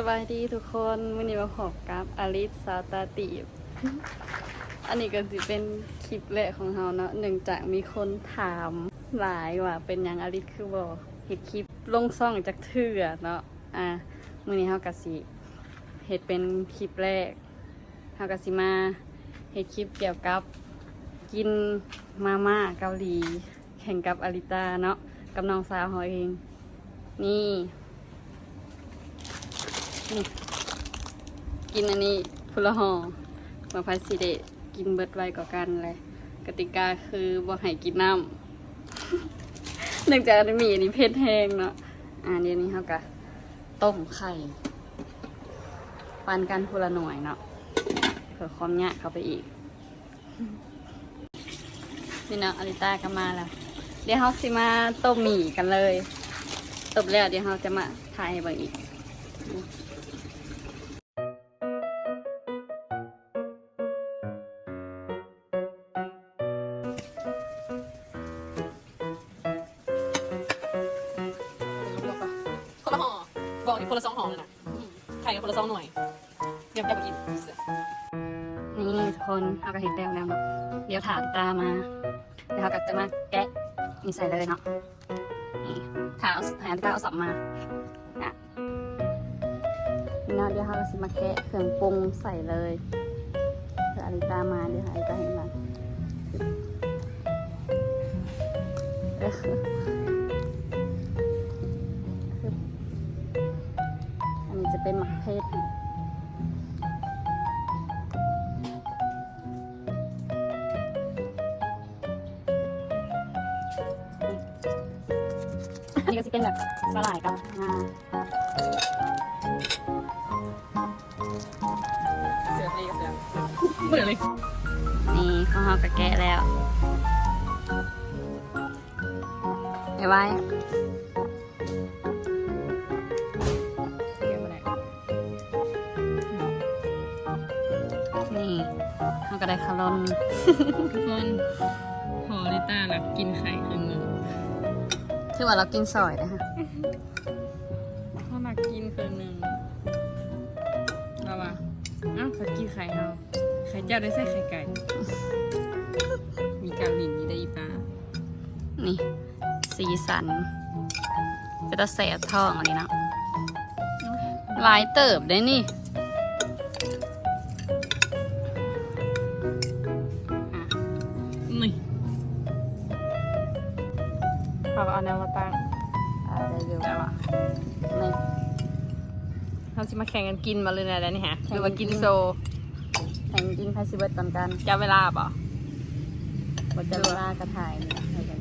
สบายดีทุกคนวันนี้มาพบกับอลิสซาตาตีบอันนี้ก็จะเป็นคลิปแรกของเราเนาะหนึ่งจากมีคนถามหลายว่าเป็นยังอลิสคือบอเห็ดคลิปลงซ่องจากเถื่อเนาะอะมือนี้เฮากะสิเห็ดเป็นคลิปแรกเฮากะสิมาเห็ดคลิปเกี่ยวกับกินมาม่าเกาหลี แข่งกับอลิตาเนาะกับน้องสาวเขาเอง นี่ นี่กินอันนี้พุละหอมาพัสสิเดกินเบิดไวกว่ากันเลยกติกาคือบ่ให้กินน้ำเนื่องจากมีอันนี้เพชรแห้งเนาะอ่าเดี๋ยวนี้เขากะต้มไข่ปันกันพุละหน่วยเนาะเผื่อความยากเข้าไปอีกนี่เนาะอลิต้าก็มาแล้วเดี๋ยวเขาสิมาต้มหมี่กันเลยต้มแล้วเดี๋ยวเขาจะมาถ่ายให้เบิ่งอีก คนละสองห่อเลยนะไข่กับคนละสองหน่วยเดี๋ยวจะไปกินเสือนี่ทุกคนเอากระเห็ดแล้วแล้วเนาะเดี๋ยวถามตามาเดี๋ยวเขาก็จะมาแกะนี่ใส่เลยเนาะนี่ถามหาตาเอาสับมาอะนี่เนาะเดี๋ยวเขาก็สิมาแกะเครื่องปรุงใส่เลยเดี๋ยวอาริตามาเดี๋ยวอาริตาเห็นมา เอออันนี้จะเป็นหมักเพชรอันนี้ก็จะเป็นแบบสลายกับงาเสือทะเลกับเสือเหมือนเลยนี่ข้าวหอมกะแกะแล้วไอ้ไว้ นี่เขาก็ได้คารอนทุกคนห่อลิต้าแล้วกินไข่ครึ่งหนึ่งคือว่าเรากินซอยนะฮะเขามากินครึ่งหนึ่งเราว่าอ้าวจะกินไข่เฮาไข่เจ้าได้ใส่ไข่ไก่ มีการหลินมีได้อีปลานี่ สีสัน จะตะแสบท้องอันนี้เนาะหลายเติบได้นี่ เราเอาแนวมาตั้งอ่าได้อยู่ได้ปะนี่เราจะมาแข่งกันกินมาเลยนะแล้วนี่ฮะแข่หงรือกันว่ากิกินนโซแข่งกินพาซิเบิร์ตตอนกันจะเวลาเปล่าบนจะเวลากระถ่ายนี่ให้กัน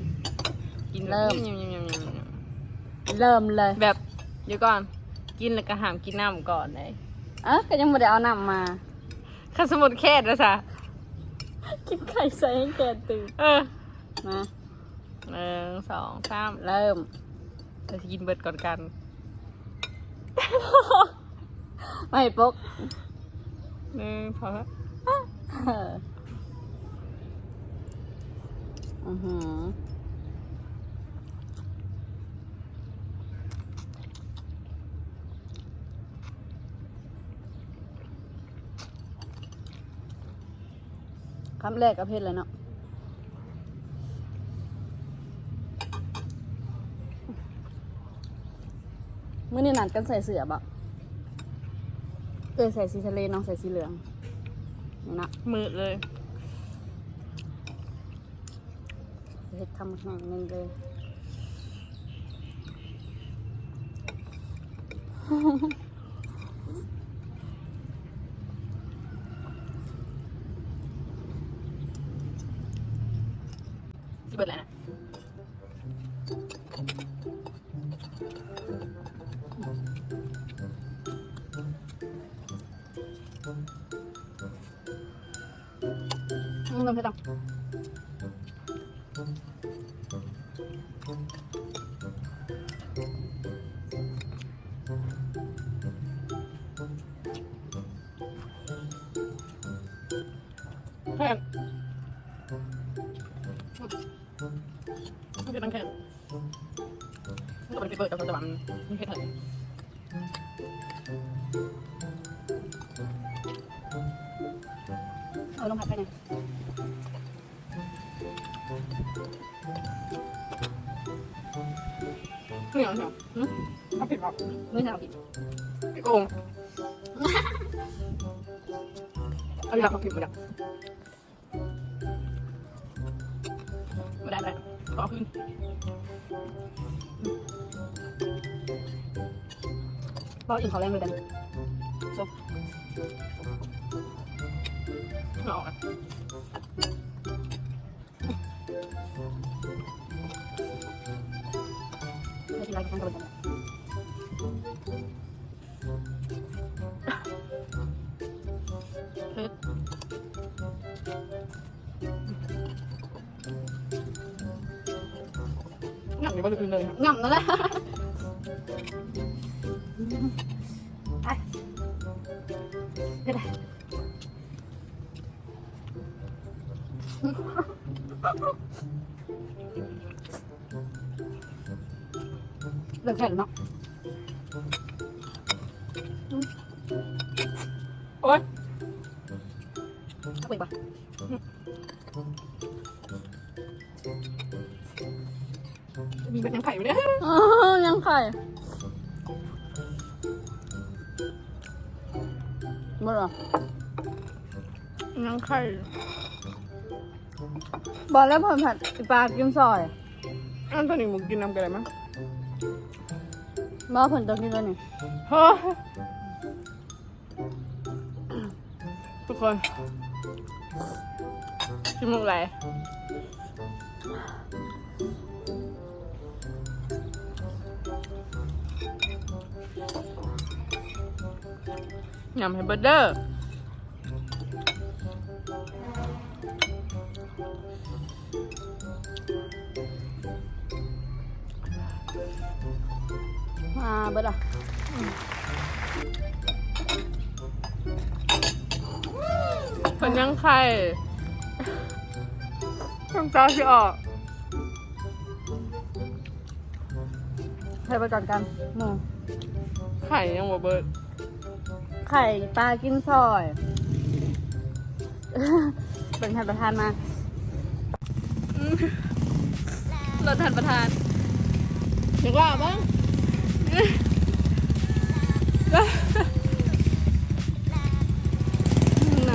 กินเริ่ม ยำยำยำยำยำเริ่มเลยแบบเดี๋ยวก่อนกินแล้วก็หามกินน้ำก่อนเลยเอะก็ยังไม่ได้เอาน้ำมาข้าสมุดแค่นะจ๊ะกินไข่ใส่ให้แกตื่นเออมา หนึ่งสองสามเริ่มเราจะกินเบิดก่อนกัน ไม่ปุ๊กหนึ่งพอแล้วอือหือคำแรกกับเพชรเลยเนาะ เมื่อนี่นัดกันใส่เสือบ่เออใส่สีทะเลน้องใส่สีเหลืองนี่นะมืดเลยเฮ็ดคำแห่งหนึ่งเลยที่เบิดแล้วนะ อืมลงเพชรต้องแค่ไม่ต้องแค่ก็เป็น เปิดกับตัวตะวันมันเผ็ดเลยมผัดไปเนี่ยเหนียวเหนียวเอาผิดหรอไม่ทำผิดโกงเอาอยากเอาผิดมาดักไม่ได้ไม่ได้ขอขึ้นเราะอื่นเขาแรงเลยกัน ไม่ออกอะไม่กิ เลิกแค่แล้วเนาะโอ๊ยเอาไปปะมีเป็นยังไข่ไหมเนี่ยอ๋อยังไข่หมดหรอยังไข่ บอกแล้วผ่อนผัดปลากินซอยอันตอนนี้มึงกินน้ำกันอะไรมั้งมาผ่อนตัวกินตัวนี่เฮ้ยทุกคนชิมมุกอะไรยำให้เบอร์เดอร์ มาเบิดอะคนยังไข่น้ำตาสิออกใครไปก่อนกันหมูไข่ยังบ่เบิด ไข่ปลากินซอย เป็นท่านประธานมาเราท่านประธานเดี๋ยวว่าบ้าง น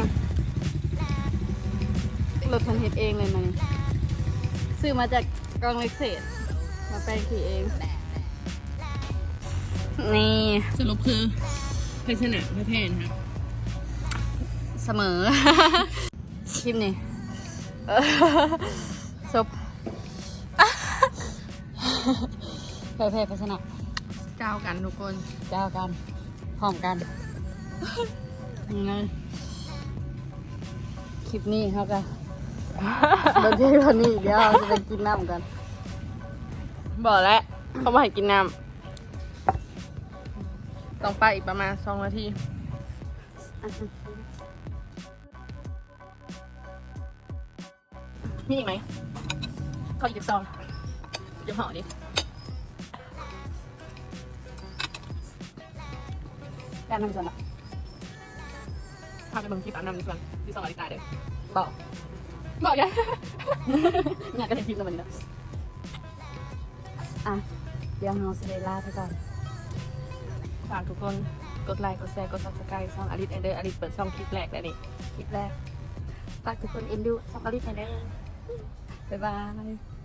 ะรถทันเฮ็ดเองเลยมานี่ซื้อมาจากกองเล็กเศษ มาแปลงขี่เอง นี่สรุปคือใครชนะใครแพ้นะครับเสมอ คลิปนี้เออจบแพ้แพ้พัชนะ ก้าวกันทุกคนเจ้ากันพร้อมกันยังไงคลิปนี้เขากันโดนเที่ยวนี้เดี๋ยวเราจะไปกินน้ำกัน บอกแล้วเขามาให้กินน้ำต้องไปอีกประมาณสองนาทีมีอีกไหมเขาอีกซองเดี๋ยวห่อดิ แก้น้ำก่อนละพาไปเบิ่งคลิปอาบน้ำดีกว่าที่สองอาทิตย์ตายเด้อบอกบอกยังเนี่ยก็เห็นคลิปแล้ววันนี้แล้วอะ เดี๋ยวเราจะได้ลาไปก่อน ฝากทุกคนกดไลค์กดแชร์กดซับสไครต์ช่องอลิสเอนเดอร์อลิสเปิดช่องคลิปแรกแล้วนี่คลิปแรกฝากทุกคนเอ็นดูสองอลิฟไปเด้อบ๊ายบาย